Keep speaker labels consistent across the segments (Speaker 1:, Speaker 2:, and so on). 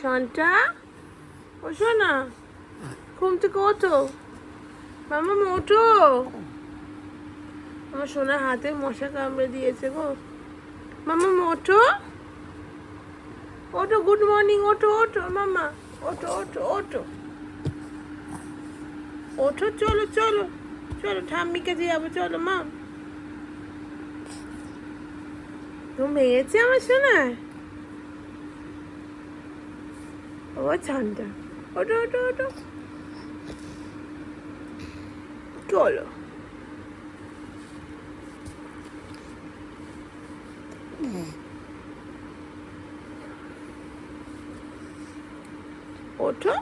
Speaker 1: শান্তা? ও শোনা ঘুম থেকে ওঠো। মামা ওঠো। আমার সোনার হাতে মশা কামড়ে দিয়েছে গো। মামা ওঠো। ওঠো গুড মর্নিং ওঠো ওঠো, মামা। ওঠো ওঠো ওঠো। ওঠো, চলো চলো চলো ঠাম্মি কাছে যাব, চলো, মা। ঘুম ভেঙেছে আমার সোনার ও ছানটা ওঠো ওঠো ওঠো। চলো। ওঠো।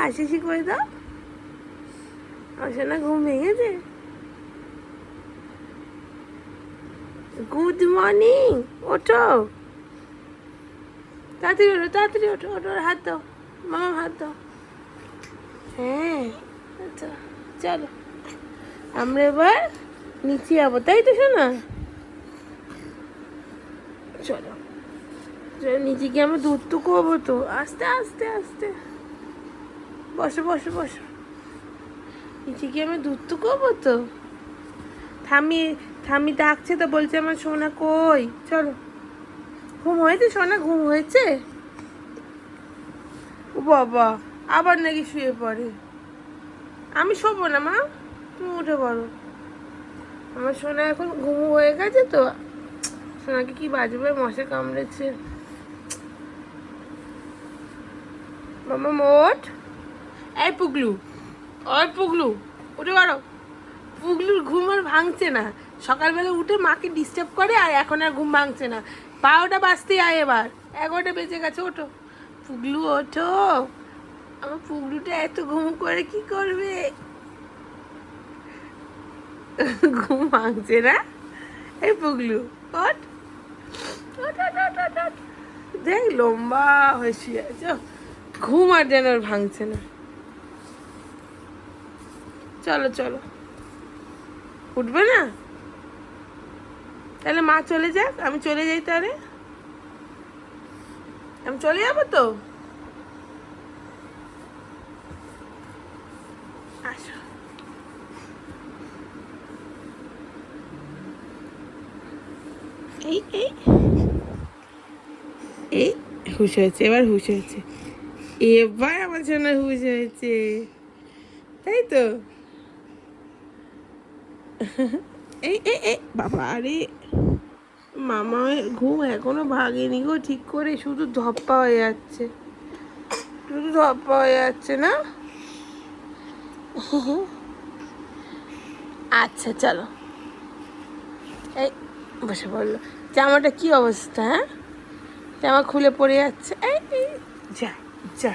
Speaker 1: হাসি হাসি করে দাও। আসে না ঘুম ভেঙেছে? গুড মর্নিং ওঠো তাড়াতাড়ি ওঠো তাড়াতাড়ি ওঠো ওঠো হাত দাও মামা হাত দাও হ্যাঁ আচ্ছা চলো আমরা এবার নিচে যাব তাই তো শোনা চলো চলো নিচে গিয়ে আমরা দুধ তো করব তো আস্তে আস্তে আস্তে বসো বসো বসো নিচে গিয়ে আমরা দুধ তো করব তো থামি থামি ডাকছে তো বলছে আমার সোনা কই? চলো। ঘুম হয়েছে সোনা? ঘুম হয়েছে? ও বাবা, আবার নাকি শুয়ে পড়ে। আমি শোবো না, মা। তুমি উঠে পড়ো। আমার সোনা এখন ঘুম হয়ে গেছে তো। সোনাকে কি বাজবে? মশা কামড়েছে। মামা মোট এই পুগলু ওই পুগলু। উঠে পারো পুগলুর ঘুম আর ভাঙছে না। সকালবেলা উঠে মাকে ডিস্টার্ব করে আর এখন আর ঘুম ভাঙছে না। বারোটা বাজতেই আয় এবার। এগারোটা বেজে গেছে, ওঠো। পুগলু ওঠো। আমার পুগলুটা এত ঘুম করে কি করবে? ঘুম ভাঙছে না? এই পুগলু, ওঠ। দেখ, লম্বা হয়ে শুয়ে আছে। ঘুম আর যেন ভাঙছে না। চলো চলো। উঠবে না? তাহলে মা চলে যাক, আমি চলে যাই তাহলে? আমি চলে যাব তো? আসো। এই এই। এই, হুশ হয়েছে, এবার হুশ হয়েছে। এবার আমার জন্য হুশ হয়েছে। তাই তো? এই এই এই বাবা আরে মামা ঘুম এখনও ভাগেনি গো ঠিক করে শুধু ধপ্পা হয়ে যাচ্ছে। শুধু ধপ্পা হয়ে যাচ্ছে না? আচ্ছা চলো। এই বসে পড়ল। জামাটা কি অবস্থা হ্যাঁ? জামা খুলে পড়ে যাচ্ছে। এই, যা যা।